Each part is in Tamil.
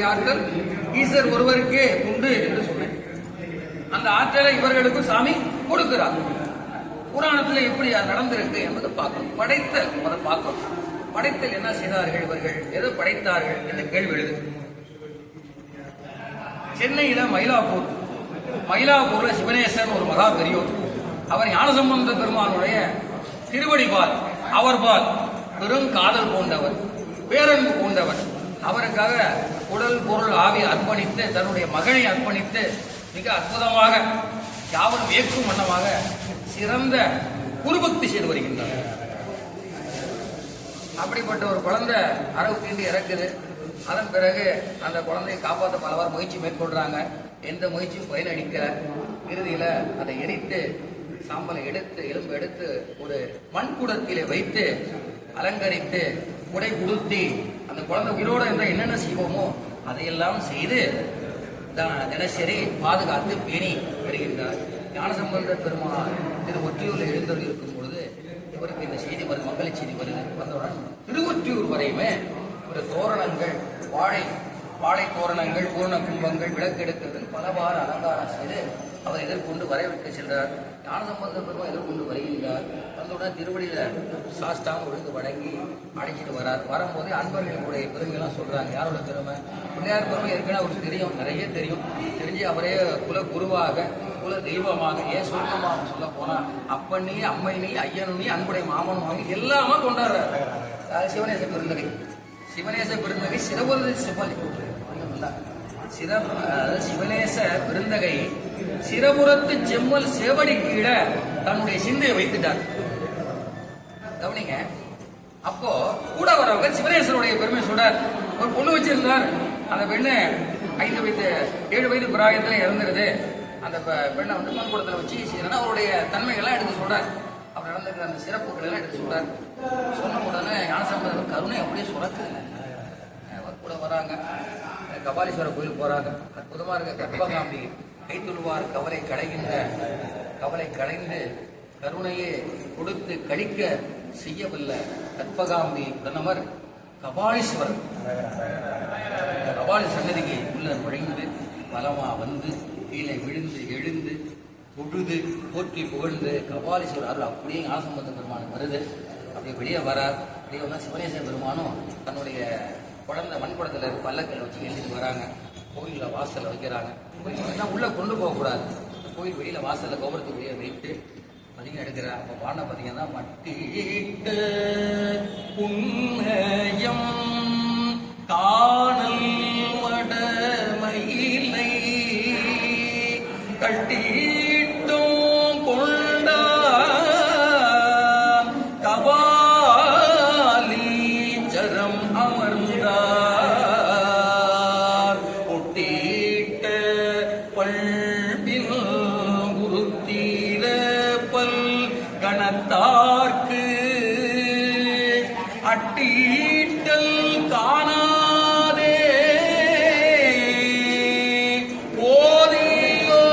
வரக்கூடிய ஆற்றல் ஈஸ்வர் ஒருவருக்கே உண்டு என்று சொன்னேன். அந்த ஆற்றலை இவர்களுக்கும் சாமி கொடுக்கிறார். புராணத்துல எப்படி அது நடந்திருக்கு என்பதை பார்க்கணும். படைத்தல் அதை பார்க்கணும். படைத்தல் என்ன செய்தார்கள் இவர்கள்? எதை படைத்தார்கள் என்ற கேள்வி எழுது. சென்னையில மயிலாப்பூர் மயிலாப்பூர்ல சிவனேசன் ஒரு மகா பெரியோர். அவர் ஞானசம்பந்த பெருமானுடைய திருவடிபால் அவர்பால் பெரும் காதல் பூண்டவர் பேரன்பு பூண்டவர். அவருக்காக உடல் பொருள் ஆவி அர்ப்பணித்து தன்னுடைய மகனை அர்ப்பணித்து மிக அற்புதமாக யாவரும் ஏற்கும் வண்ணமாக சிறந்த குருபக்தி செய்து வருகின்றனர் அப்படிப்பட்ட ஒரு குழந்தை அரவு இறக்குது. அதன் பிறகு அந்த குழந்தையை காப்பாற்ற பலவாறு முயற்சி மேற்கொள்றாங்க. எந்த முயற்சியும் பயனளிக்கல. இறுதியில அதை எரித்து சாம்பலை எடுத்து எலும்பு எடுத்து ஒரு மண்குடத்திலே வைத்து அலங்கரித்து உடை உடுத்தி அந்த குழந்தை உயிரோட இருந்தால் என்னென்ன செய்வோமோ அதையெல்லாம் செய்து த- தினசரி பாதுகாத்து பேணி வருகின்றார் ஞானசம்பந்த பெருமாள் திரு ஒற்றியூரில் எழுந்தவர் இருக்கும் பொழுது இவருக்கு இந்த செய்தி வரும் மக்களை செய்தி வருது. வந்தவுடன் திருவொற்றியூர் வரையுமே ஒரு தோரணங்கள் வாழை வாழை தோரணங்கள் பூர்ண கும்பங்கள் விளக்கெடுக்கிறது பலவாறு அலங்காரம் அவர் எதிர்கொண்டு வரவேற்க சென்றார் ஞானசம்பந்த பெருமாள் எதிர்கொண்டு வருகின்றார் வந்தவுடன் திருவடியில சாஸ்தாம் ஒழுங்கு வணங்கி அழைச்சிட்டு வரார். வரும்போது அன்பர்களுடைய பெருமையெல்லாம் சொல்றாங்க. யாரோட பெருமை? பிள்ளையார் பெருமை ஏற்கனவே அவருக்கு தெரியும். நிறைய தெரியும். தெரிஞ்சு அவரே குல குருவாக குல தெய்வமாக ஏன் சொர்க்கமாக சொல்ல போனா அப்பன் நீ அம்மை ஐயனு அன்புடைய மாமனும் வாங்கி எல்லாமே கொண்டாடுறாரு. சிவனேச பெருந்தகை. சிவனேச பெருந்தகை சிறபுரதி சிவலி சிற அதாவது சிவனேச பெருந்தகை சிறபுரத்து செம்மல் சேவடி கீழே தன்னுடைய சிந்தையை வைத்துட்டார். கவனிங்க அப்போ கூட வரவங்க சிவனேஸ்வருடைய பெருமை சொல்றார். ஒரு பொண்ணு வச்சிருந்தார் அந்த பெண்ணு ஐந்து வயது ஏழு வயது பிராயத்துல இறந்துருது. அந்த பெ- பெண்ணை வந்து மண்குடத்தில் வச்சு செய்யறா அவருடைய தன்மைகள்லாம் எடுத்து சொல்றார். அவர் நடந்திருக்கிற அந்த சிறப்புகள் எல்லாம் எடுத்து சொல்றார். சொன்ன உடனே ஞானசம்பந்தர் கருணை அப்படியே சுரக்குது. அவர் கூட வராங்க. கபாலீஸ்வரர் கோயில் போறாங்க. அற்புதமா இருக்க. கர்ப்பகாம்பி கைத்துழுவார் கவலை களைகின்ற கவலை களைந்து கருணையே கொடுத்து கழிக்க செய்யவில்லை. கற்பகாம்பி பிரதமர் கபாலீஸ்வரர். கபாலி சன்னதிக்கு உள்ள நுழைந்து பலமா வந்து கீழே விழுந்து எழுந்து தொழுது போற்றி புகழ்ந்து கபாலீஸ்வரர் அருள் அப்படியே ஆசம்பந்த பெருமான் வருது. அப்படியே வெளியே வரார். அப்படியே வந்தால் சிவனேச பெருமானும் தன்னுடைய குழந்தை மண்குடத்தில் இருக்க பல்லக்கில் வச்சு எழுதிட்டு வராங்க. கோயிலில் வாசலில் வைக்கிறாங்க. கோயில் உள்ளே கொண்டு போகக்கூடாது கோயில் வெளியில் வாசலில் கோபுரத்துக்கு வெளியே வைத்து பதிகம் எடுக்கிறார். அப்போ பாடம் பார்த்தீங்கன்னா மட்டிட்டு புண்ணியம் காணல் மடமயிலை கட்டி பண்பில் குருத்தீர பல் கணத்தார்க்கு அட்டீட்டல் காணாதே. ஓதியோ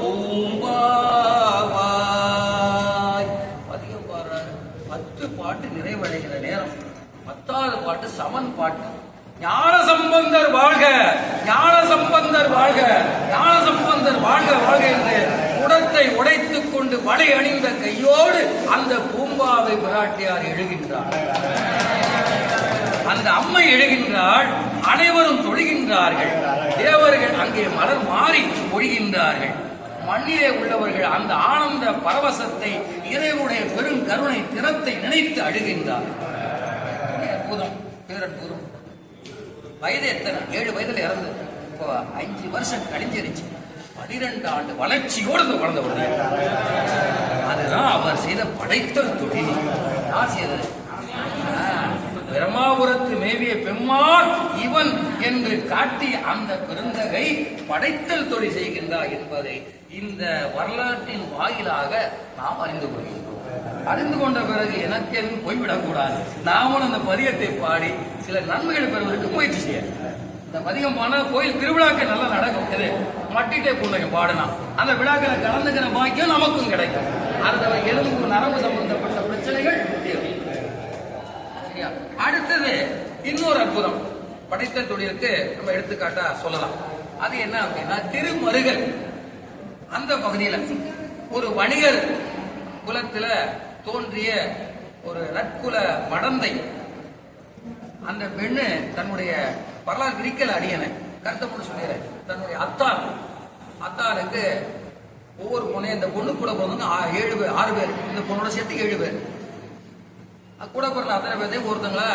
பூம்பாவாய். அதிகம் பாடுறாரு. பத்து பாட்டு நிறைவடைகிற நேரம். பத்தாவது பாட்டு சமன் பாட்டு. ஞான சம்பந்தர் வாழ்க ஞான சம்பந்தர் வாழ்க ஞான சம்பந்தர் வாழ்க வாழ்க என்று குடத்தை உடைத்துக் கொண்டு வலை அணிந்த கையோடு அந்த பூம்பாவை பிராட்டியார் எழுகின்றார். அந்த அம்மை எழுகின்றாள் அனைவரும் தொழுகின்றார்கள் தேவர்கள் அங்கே மலர் மாறி ஒழுகின்றார்கள். மண்ணிலே உள்ளவர்கள் அந்த ஆனந்த பரவசத்தை இறைவனுடைய பெரும் கருணை திறத்தை நினைத்து அழுகின்றார் அற்புதம். பேரற்புதம் வயது எத்தனை? ஏழு வயதுல இறந்து. இப்போ அஞ்சு வருஷம் கழிஞ்சிருச்சு. பனிரெண்டு ஆண்டு வளர்ச்சியோடு இந்த உடனே அதுதான் அவர் செய்த படைத்தல் தொழில். நான் செய்தது? பிரமாபுரத்து மேவிய பெம்மாள் இவன் என்று காட்டி அந்த பெருந்தகை படைத்தல் தொழில் செய்கின்றார் என்பதை இந்த வரலாற்றின் வாயிலாக நாம் அறிந்து கொள்கின்றோம். அறிந்து கொண்ட பிறகு எனக்கென்று போய்விடக்கூடாது. நாமளும் அந்த பதியத்தை பாடி சில நன்மைகள் பெறுவதற்கு முயற்சி செய்ய இந்த பதிகம் பாடினா கோயில் திருவிழாக்கள் நல்லா நடக்கும். இது மட்டிட்டே புண்ணியம் பாடலாம். அந்த விழாக்களை கலந்துக்கிற பாக்கியம் நமக்கும் கிடைக்கும். அந்த எலும்பு நரம்பு சம்பந்தப்பட்ட பிரச்சனைகள் தீரும். அடுத்தது இன்னொரு அற்புதம். படைத்த தொழிலுக்கு நம்ம எடுத்துக்காட்டா சொல்லலாம். அது என்ன அப்படின்னா திருமருகல். அந்த பகுதியில ஒரு வணிகர் குலத்துல தோன்றிய ஒரு நற்குல மடந்தை. அந்த பெண்ணு தன்னுடைய வரலாறு விரிக்கல அடியனை கருத்தை மட்டும் சொல்லிடுறேன். தன்னுடைய அத்தார் அத்தாருக்கு ஒவ்வொரு பொண்ணையும் இந்த பொண்ணு கூட பிறந்தவங்க ஏழு பேர் ஆறு பேர். இந்த பொண்ணோட சேர்த்து ஏழு பேர். கூட பிறந்த அத்தனை பேர்த்தையும் ஒருத்தங்களா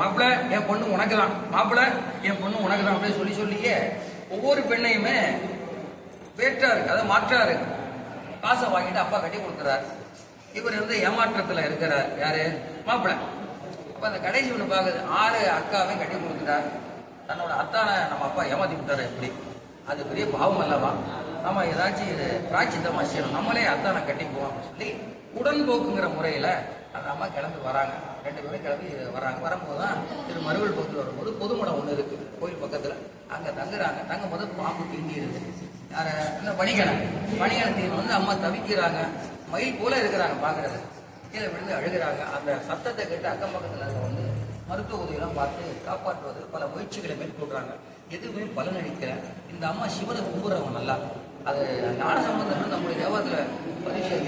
மாப்பிள்ள என் பொண்ணு உனக்கு மாப்பிள்ள என் பொண்ணு உனக்கு அப்படின்னு சொல்லி சொல்லியே ஒவ்வொரு பெண்ணையுமே வேற்றாரு அதை மாற்றாரு. காசை வாங்கிட்டு அப்பா கட்டி கொடுக்குறாரு. இவர் வந்து ஏமாற்றத்தில் இருக்கிறார். யாரு? மாப்பிள்ள. இப்போ அந்த கடைசி ஒன்று பார்க்குது ஆறு அக்காவையும் கட்டி கொடுக்குறார் தன்னோட அத்தானை நம்ம அப்பா ஏமாத்தி விட்டாரு எப்படி? அது பெரிய பாவம் அல்லவா? நம்ம ஏதாச்சும் இது பிராச்சித்தமாக செய்யணும். நம்மளே அத்தானை கட்டிக்குவோம் அப்படின்னு சொல்லி உடன்போக்குங்கிற முறையில் அந்த அம்மா கிளம்பி வராங்க. ரெண்டு பேரும் கிளம்பி வராங்க. வரும்போது தான் திரு மருவல் பகுதியில் வரும்போது பொதுமடம் ஒன்று இருக்குது கோயில் பக்கத்தில். அங்கே தங்குறாங்க. தங்கும் போது பாம்பு தீண்டி இருக்குது யார இந்த வணிகனை வந்து அம்மா தவிக்கிறாங்க. மயில் போல இருக்கிறாங்க பாக்குறது கீழே விழுந்து அழுகிறாங்க. அந்த சத்தத்தை கேட்டு அக்கம் பக்கத்துல வந்து மருத்துவ உதவியெல்லாம் பார்த்து காப்பாற்றுவது பல முயற்சிகளை மேற்கொள்றாங்க. எதுவுமே பலனளிக்கல. இந்த அம்மா சிவனை கும்பிடுறவங்க நல்லா. அது ஞான சம்பந்தம் நம்முடைய தேவத்துல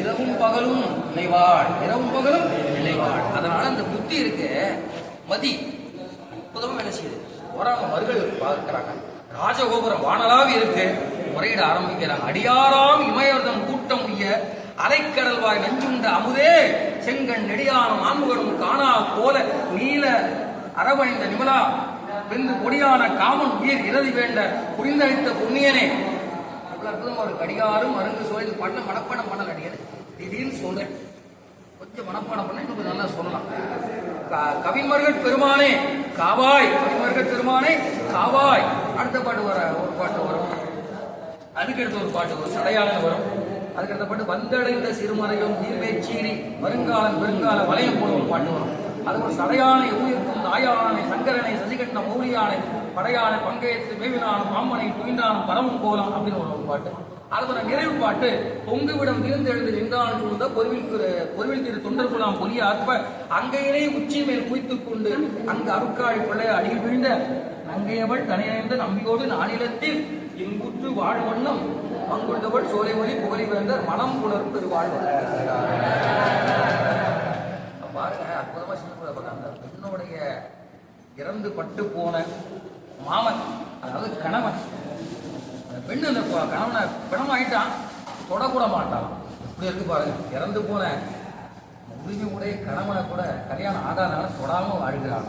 இரவும் பகலும் நினைவாள். இரவும் பகலும் நினைவாள். அதனால அந்த புத்தி இருக்கு. மதி. அற்புதமா வேலை செய்யுது. வரவங்க மறுகள் பார்க்கிறாங்க. ராஜகோபுரம் வானலாவே இருக்கு. முறையிட ஆரம்பிக்கிறாங்க அடியாராம் இமயவர்தம் கூட்டம் உய்ய அலைக்கடல்வாய் நஞ்சுண்ட அமுதே செங்கண் நெடியானும் ஆண்முகனும் காணா போல நீல அரவணைந்த நிமலா வெந்து கொடியான காமன் உயிர் இறுதி வேண்ட புரிந்தளித்த புண்ணியனே ஒரு கடிகாரும் மருந்து சொல்லி பண்ண மனப்பாடம் பண்ணல அடியேன் திடீர்னு சொல்றேன். கொஞ்சம் மனப்பாடம் பண்ண இன்னும் நல்லா சொல்லலாம். கவிமர்கள் பெருமானே காவாய். கவிமர்கள் பெருமானே காவாய். அடுத்த பாட்டு வர ஒரு பாட்டு வரும். அதுக்கடுத்து ஒரு பாட்டு வரும் சடையாளன் வரும். அதுக்கடுத்த பாட்டு வந்தடைந்த சிறுமறையும் நீர்வேச்சீரி வருங்காலம் பெருங்கால வளையம் போல ஒரு பாட்டு வரும். அது ஒரு சடையானை ஊயிருக்கும் தாயானை சங்கரனை சசிகண்ட மௌலியானை படையானை பங்கேற்று மேவினானும் பாம்பனை துயின்றானும் பரமும் போலாம் அப்படின்னு ஒரு பாட்டு. அதோட நிறைவு பாட்டு. பொங்குவிடம் விருந்தெழுந்து நின்றான் சூழ்ந்த பொருவில் பொருவில் திரு தொண்டர் குலாம் பொலிய அற்ப அங்கையிலே உச்சி மேல் குய்த்துக் கொண்டு அங்கு அருக்காழி பிள்ளை அடியில் வீழ்ந்த நங்கையவள் தனியடைந்த நம்பியோடு நானிலத்தில் இன்புற்று வாழும் வண்ணம் பங்குண்டவள் சோலைமொழி புகழி வேந்தர் மனம் புணரும் பெருவாழ்வார் பாருங்க அற்புதமா சின்ன அந்த பெண்ணுடைய இறந்து பட்டு போன மாமன் அதாவது கணவன். அந்த பெண்ணு அந்த கணவனை கணவனை பிணமாயிட்டான் தொடக்கூட மாட்டான். இப்படி இருக்கு பாருங்க இறந்து போன உரிமை உடைய கணவனை கூட கல்யாணம் ஆகாதனால தொடாம வாழ்கிறான்.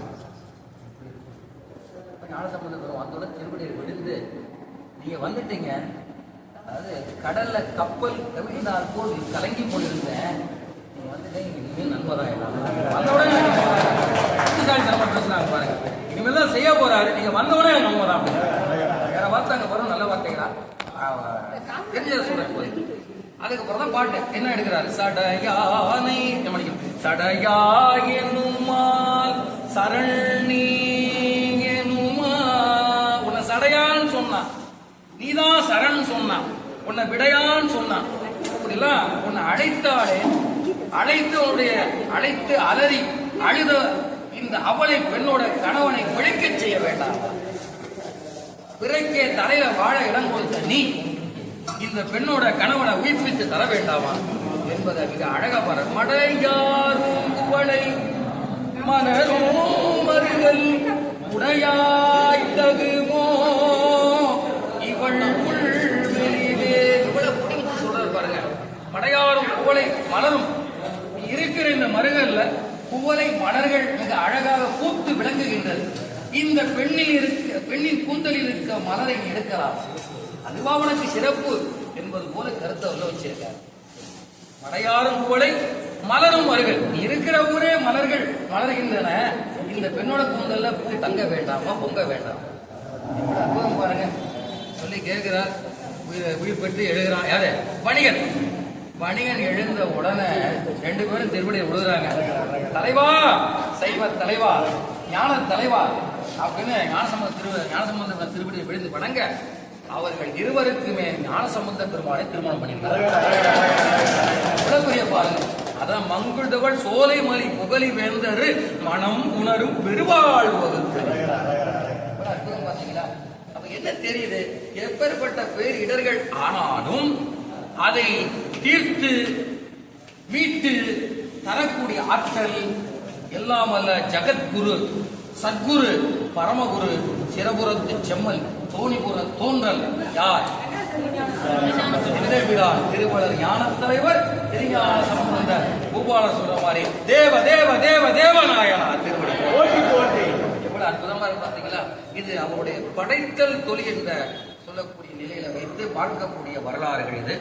இப்ப ஞானசம்பந்த பெரும் வந்தோட திருப்பதியில் விழுந்து நீங்க வந்துட்டீங்க. அதாவது கடல்ல கப்பல் கவிழ்ந்தால் போல் கலங்கி போயிருந்தேன். நீங்க வந்துட்டீங்க இனிமேல் நண்பதான் வந்த உடனே பேசுனாங்க பாருங்க. இனிமேல் தான் செய்ய போறாரு. நீங்க வந்த உடனே எனக்கு நண்பதான் அப்படின்னு. வேற வார்த்தை அங்க வரும் நல்ல வார்த்தைகளா? தெரிஞ்சதை சொல்றேன் போய். அதுக்கப்புறம் தான் பாட்டு. என்ன எடுக்கிறாரு? சடையானை கவனிக்கணும். சடையா எனுமால் சரணி உன்னை விடையான்னு சொன்னான். அப்படிலாம் உன்னை அழைத்தாலே அழைத்து உன்னுடைய அழைத்து அலறி அழுத இந்த அவளை பெண்ணோட கணவனை விழிக்கச் செய்ய வேண்டாம். பிறக்கே தலையில வாழ இடம் கொடுத்த நீ இந்த பெண்ணோட கணவனை உயிர்ப்பித்து தர வேண்டாமா? என்பதை மிக அழகா பாரு. மடையாரும் குவளை மலரும் மருகல் உடையாய் தகுமோ? அடையாளம் குவளை மலரும். இருக்கிற இந்த மருகல்ல குவளை மலர்கள் மிக அழகாக பூத்து விளங்குகின்றது. இந்த பெண்ணில் இருக்க பெண்ணின் கூந்தலில் இருக்க மலரை எடுக்கலாம். அதுவா உனக்கு சிறப்பு என்பது போல கருத்தை உள்ள வச்சிருக்காரு. மடையாரும் குவளை மலரும் மருகள் இருக்கிற ஊரே மலர்கள் மலர்கின்றன. இந்த பெண்ணோட கூந்தல்ல பூ தங்க வேண்டாமா பொங்க வேண்டாம்? அற்புதம் பாருங்க. சொல்லி கேட்கிறார். உயிர் உயிர் பெற்று எழுகிறான். யாரு? வணிகன். வணிகன் எழுந்த உடனே ரெண்டு பேரும் திருப்படியை விழுகிறாங்க தலைவா சைவ தலைவா ஞான தலைவா அப்படின்னு ஞானசம்பந்த திரு ஞானசம்பந்த திருப்படியை விழுந்து வணங்க அவர்கள் இருவருக்குமே ஞானசம்பந்த பெருமானை திருமணம் பண்ணியிருக்காங்க எவ்வளவு பாருங்க. அதான் மங்குழ்தவள் சோலை மலி புகழி வேந்தரு மனம் உணரும் பெருவாழ் வகுத்து என்ன தெரியுது? எப்பேற்பட்ட பேர் இடர்கள் ஆனாலும் அதை தீர்த்து மீட்டு தரக்கூடிய ஆற்றல் எல்லாம் அல்ல ஜகத்குரு சத்குரு பரமகுரு சிரபுரத்து செம்மல் தோணிபுர தோன்றல் யார்? திருமலர் ஞான தலைவர் திருஞான சம்பந்த பூபால சொல்ற மாதிரி தேவ தேவ தேவ தேவநாயனார் திருமணி எவ்வளவு அற்புதமா இருக்கு பாத்தீங்களா? இது அவருடைய படைத்தல் தொழில் என்ற சொல்லக்கூடிய நிலையில வைத்து பார்க்கக்கூடிய வரலாறுகள் இது.